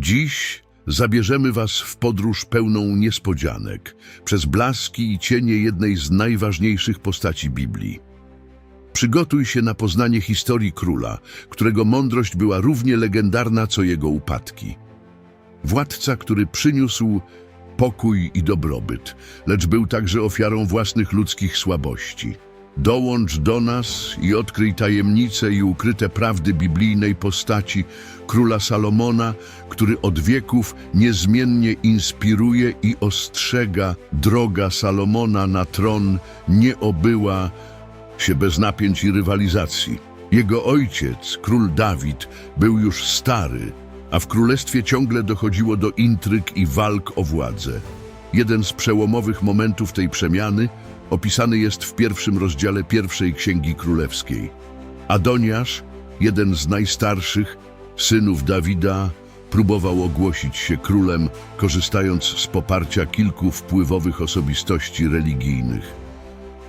Dziś zabierzemy Was w podróż pełną niespodzianek przez blaski i cienie jednej z najważniejszych postaci Biblii. Przygotuj się na poznanie historii króla, którego mądrość była równie legendarna co jego upadki. Władca, który przyniósł pokój i dobrobyt, lecz był także ofiarą własnych ludzkich słabości. Dołącz do nas i odkryj tajemnice i ukryte prawdy biblijnej postaci króla Salomona, który od wieków niezmiennie inspiruje i ostrzega. Droga Salomona na tron nie obyła się bez napięć i rywalizacji. Jego ojciec, król Dawid, był już stary, a w królestwie ciągle dochodziło do intryg i walk o władzę. Jeden z przełomowych momentów tej przemiany opisany jest w pierwszym rozdziale pierwszej Księgi Królewskiej. Adoniasz, jeden z najstarszych synów Dawida, próbował ogłosić się królem, korzystając z poparcia kilku wpływowych osobistości religijnych.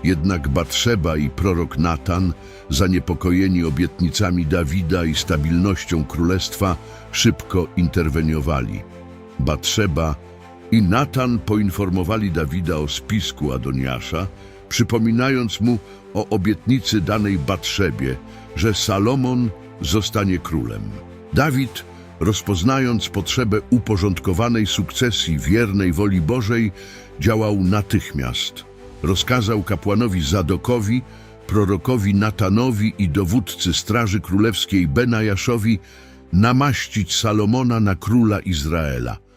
Jednak Batrzeba i prorok Natan, zaniepokojeni obietnicami Dawida i stabilnością królestwa, szybko interweniowali. Batrzeba i Natan poinformowali Dawida o spisku Adoniasza, przypominając mu o obietnicy danej Batrzebie, że Salomon zostanie królem. Dawid, rozpoznając potrzebę uporządkowanej sukcesji wiernej woli Bożej, działał natychmiast. Rozkazał kapłanowi Zadokowi, prorokowi Natanowi i dowódcy Straży Królewskiej Benajaszowi namaścić Salomona na króla Izraela.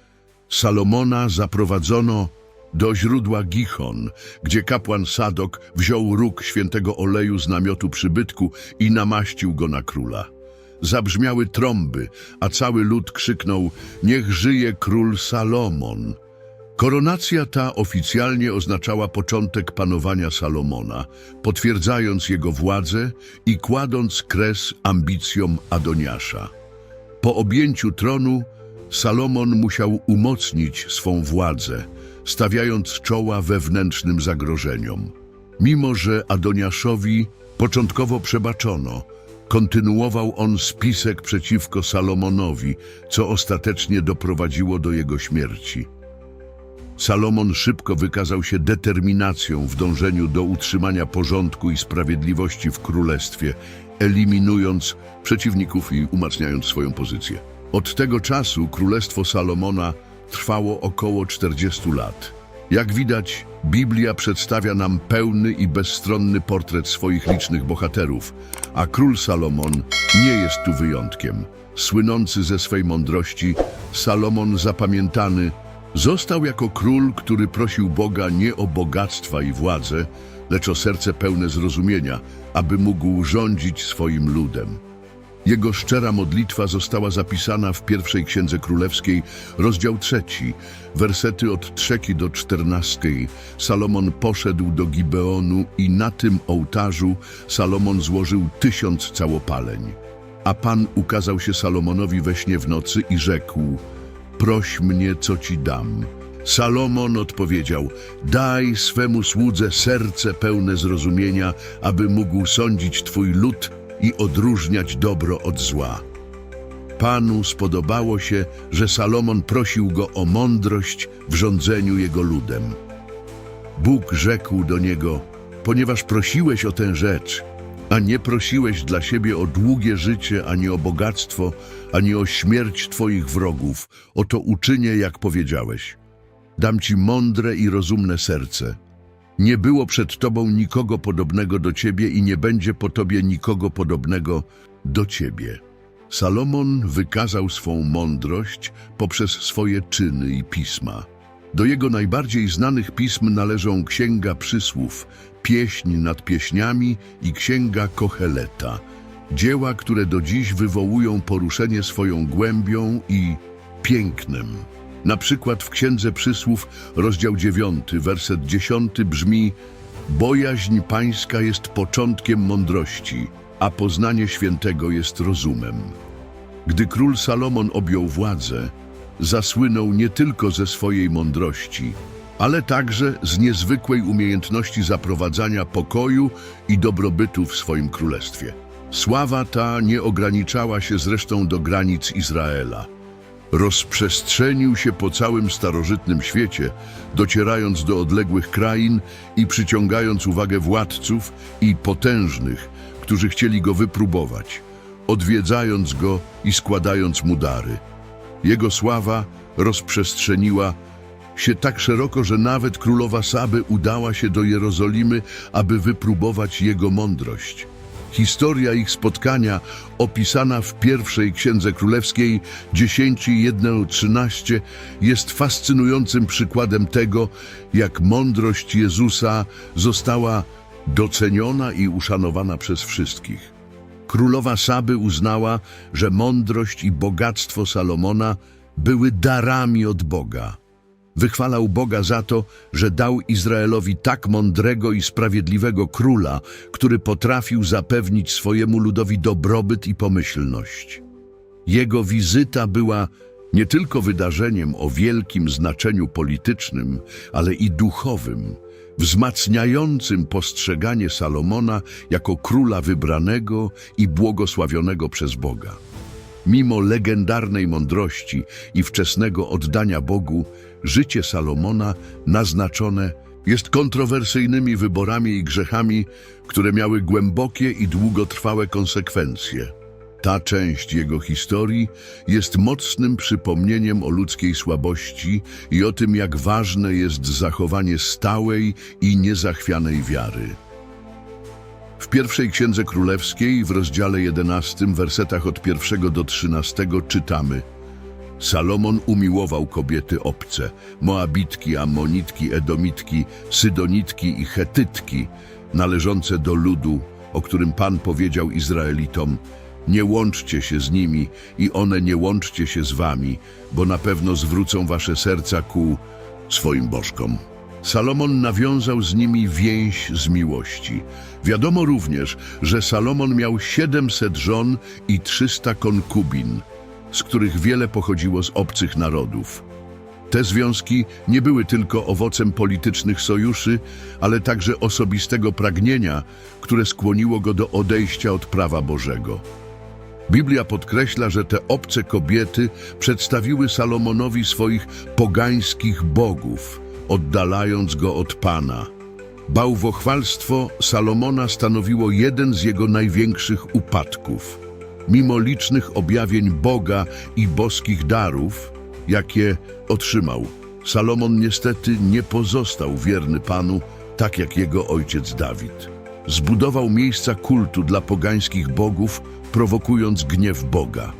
Salomona zaprowadzono do źródła Gichon, gdzie kapłan Sadok wziął róg świętego oleju z namiotu przybytku i namaścił go na króla. Zabrzmiały trąby, a cały lud krzyknął: Niech żyje król Salomon! Koronacja ta oficjalnie oznaczała początek panowania Salomona, potwierdzając jego władzę i kładąc kres ambicjom Adoniasza. Po objęciu tronu Salomon musiał umocnić swą władzę, stawiając czoła wewnętrznym zagrożeniom. Mimo, że Adoniaszowi początkowo przebaczono, kontynuował on spisek przeciwko Salomonowi, co ostatecznie doprowadziło do jego śmierci. Salomon szybko wykazał się determinacją w dążeniu do utrzymania porządku i sprawiedliwości w królestwie, eliminując przeciwników i umacniając swoją pozycję. Od tego czasu królestwo Salomona trwało około 40 lat. Jak widać, Biblia przedstawia nam pełny i bezstronny portret swoich licznych bohaterów, a król Salomon nie jest tu wyjątkiem. Słynący ze swej mądrości, Salomon zapamiętany Został jako król, który prosił Boga nie o bogactwa i władzę, lecz o serce pełne zrozumienia, aby mógł rządzić swoim ludem. Jego szczera modlitwa została zapisana w pierwszej Księdze Królewskiej, rozdział trzeci, wersety od trzeci do czternastej. Salomon poszedł do Gibeonu i na tym ołtarzu Salomon złożył tysiąc całopaleń. A Pan ukazał się Salomonowi we śnie w nocy i rzekł – proś mnie, co ci dam. Salomon odpowiedział, daj swemu słudze serce pełne zrozumienia, aby mógł sądzić twój lud i odróżniać dobro od zła. Panu spodobało się, że Salomon prosił go o mądrość w rządzeniu jego ludem. Bóg rzekł do niego, ponieważ prosiłeś o tę rzecz, a nie prosiłeś dla siebie o długie życie, ani o bogactwo, ani o śmierć Twoich wrogów. Oto uczynię, jak powiedziałeś. Dam Ci mądre i rozumne serce. Nie było przed Tobą nikogo podobnego do Ciebie i nie będzie po Tobie nikogo podobnego do Ciebie. Salomon wykazał swą mądrość poprzez swoje czyny i pisma. Do jego najbardziej znanych pism należą Księga Przysłów, Pieśń nad pieśniami i Księga Kocheleta. Dzieła, które do dziś wywołują poruszenie swoją głębią i pięknem. Na przykład w Księdze Przysłów, rozdział 9, werset 10 brzmi Bojaźń pańska jest początkiem mądrości, a poznanie świętego jest rozumem. Gdy król Salomon objął władzę, zasłynął nie tylko ze swojej mądrości, ale także z niezwykłej umiejętności zaprowadzania pokoju i dobrobytu w swoim królestwie. Sława ta nie ograniczała się zresztą do granic Izraela. Rozprzestrzenił się po całym starożytnym świecie, docierając do odległych krain i przyciągając uwagę władców i potężnych, którzy chcieli go wypróbować, odwiedzając go i składając mu dary. Jego sława rozprzestrzeniła się tak szeroko, że nawet królowa Saby udała się do Jerozolimy, aby wypróbować jego mądrość. Historia ich spotkania, opisana w pierwszej Księdze Królewskiej 10.1.13, jest fascynującym przykładem tego, jak mądrość Jezusa została doceniona i uszanowana przez wszystkich. Królowa Saby uznała, że mądrość i bogactwo Salomona były darami od Boga. Wychwalał Boga za to, że dał Izraelowi tak mądrego i sprawiedliwego króla, który potrafił zapewnić swojemu ludowi dobrobyt i pomyślność. Jego wizyta była nie tylko wydarzeniem o wielkim znaczeniu politycznym, ale i duchowym, wzmacniającym postrzeganie Salomona jako króla wybranego i błogosławionego przez Boga. Mimo legendarnej mądrości i wczesnego oddania Bogu, życie Salomona naznaczone jest kontrowersyjnymi wyborami i grzechami, które miały głębokie i długotrwałe konsekwencje. Ta część jego historii jest mocnym przypomnieniem o ludzkiej słabości i o tym, jak ważne jest zachowanie stałej i niezachwianej wiary. W pierwszej Księdze Królewskiej w rozdziale 11, wersetach od 1 do 13 czytamy Salomon umiłował kobiety obce, Moabitki, Ammonitki, Edomitki, Sydonitki i Chetytki, należące do ludu, o którym Pan powiedział Izraelitom Nie łączcie się z nimi i one nie łączcie się z wami, bo na pewno zwrócą wasze serca ku swoim bożkom. Salomon nawiązał z nimi więź z miłości. Wiadomo również, że Salomon miał 700 żon i 300 konkubin, z których wiele pochodziło z obcych narodów. Te związki nie były tylko owocem politycznych sojuszy, ale także osobistego pragnienia, które skłoniło go do odejścia od prawa Bożego. Biblia podkreśla, że te obce kobiety przedstawiły Salomonowi swoich pogańskich bogów, oddalając go od Pana. Bałwochwalstwo Salomona stanowiło jeden z jego największych upadków. Mimo licznych objawień Boga i boskich darów, jakie otrzymał, Salomon niestety nie pozostał wierny Panu, tak jak jego ojciec Dawid. Zbudował miejsca kultu dla pogańskich bogów, prowokując gniew Boga.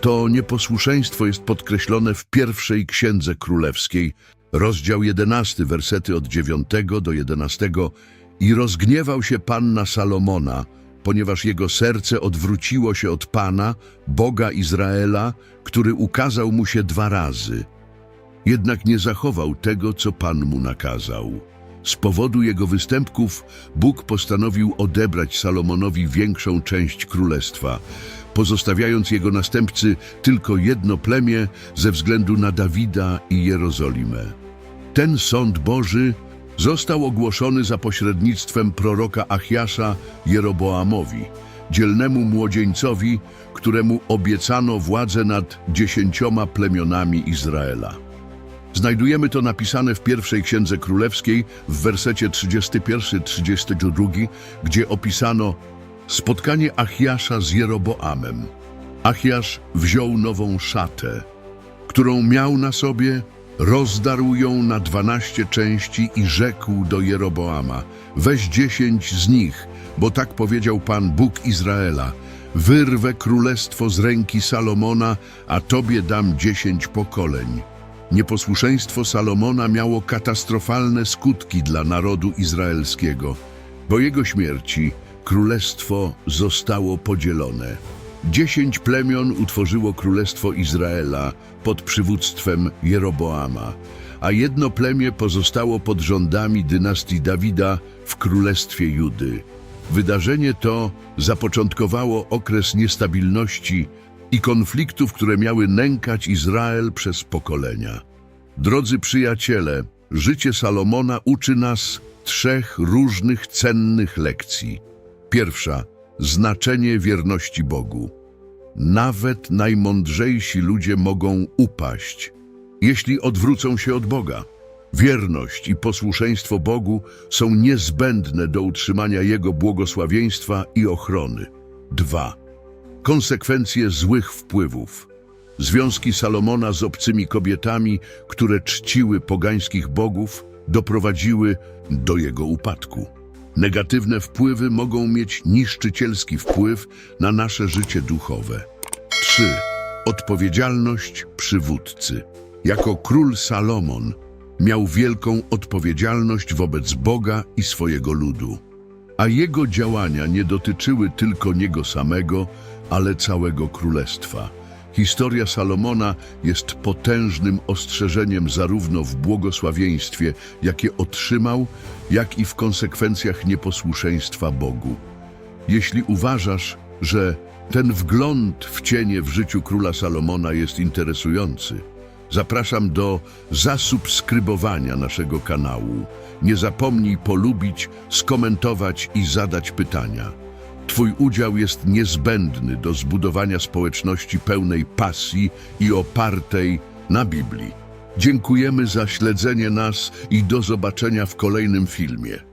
To nieposłuszeństwo jest podkreślone w pierwszej Księdze Królewskiej, rozdział 11, wersety od 9 do 11. I rozgniewał się Pan na Salomona, ponieważ jego serce odwróciło się od Pana, Boga Izraela, który ukazał mu się dwa razy. Jednak nie zachował tego, co Pan mu nakazał. Z powodu jego występków Bóg postanowił odebrać Salomonowi większą część królestwa, pozostawiając jego następcy tylko jedno plemię ze względu na Dawida i Jerozolimę. Ten sąd Boży został ogłoszony za pośrednictwem proroka Achiasza Jeroboamowi, dzielnemu młodzieńcowi, któremu obiecano władzę nad dziesięcioma plemionami Izraela. Znajdujemy to napisane w pierwszej Księdze Królewskiej w wersecie 31-32, gdzie opisano spotkanie Achiasza z Jeroboamem. Achiasz wziął nową szatę, którą miał na sobie, rozdarł ją na dwanaście części i rzekł do Jeroboama, weź dziesięć z nich, bo tak powiedział Pan Bóg Izraela, wyrwę królestwo z ręki Salomona, a tobie dam dziesięć pokoleń. Nieposłuszeństwo Salomona miało katastrofalne skutki dla narodu izraelskiego. Po jego śmierci królestwo zostało podzielone. Dziesięć plemion utworzyło królestwo Izraela pod przywództwem Jeroboama, a jedno plemię pozostało pod rządami dynastii Dawida w królestwie Judy. Wydarzenie to zapoczątkowało okres niestabilności i konfliktów, które miały nękać Izrael przez pokolenia. Drodzy przyjaciele, życie Salomona uczy nas trzech różnych cennych lekcji. Pierwsza znaczenie wierności Bogu. nawet najmądrzejsi ludzie mogą upaść, jeśli odwrócą się od Boga. Wierność i posłuszeństwo Bogu są niezbędne do utrzymania Jego błogosławieństwa i ochrony. 2. Konsekwencje złych wpływów. Związki Salomona z obcymi kobietami, które czciły pogańskich bogów, doprowadziły do jego upadku. Negatywne wpływy mogą mieć niszczycielski wpływ na nasze życie duchowe. 3. Odpowiedzialność przywódcy. Jako król Salomon miał wielką odpowiedzialność wobec Boga i swojego ludu. A jego działania nie dotyczyły tylko niego samego, ale całego królestwa. Historia Salomona jest potężnym ostrzeżeniem zarówno w błogosławieństwie, jakie otrzymał, jak i w konsekwencjach nieposłuszeństwa Bogu. Jeśli uważasz, że ten wgląd w cienie w życiu króla Salomona jest interesujący, zapraszam do zasubskrybowania naszego kanału. Nie zapomnij polubić, skomentować i zadać pytania. Twój udział jest niezbędny do zbudowania społeczności pełnej pasji i opartej na Biblii. Dziękujemy za śledzenie nas i do zobaczenia w kolejnym filmie.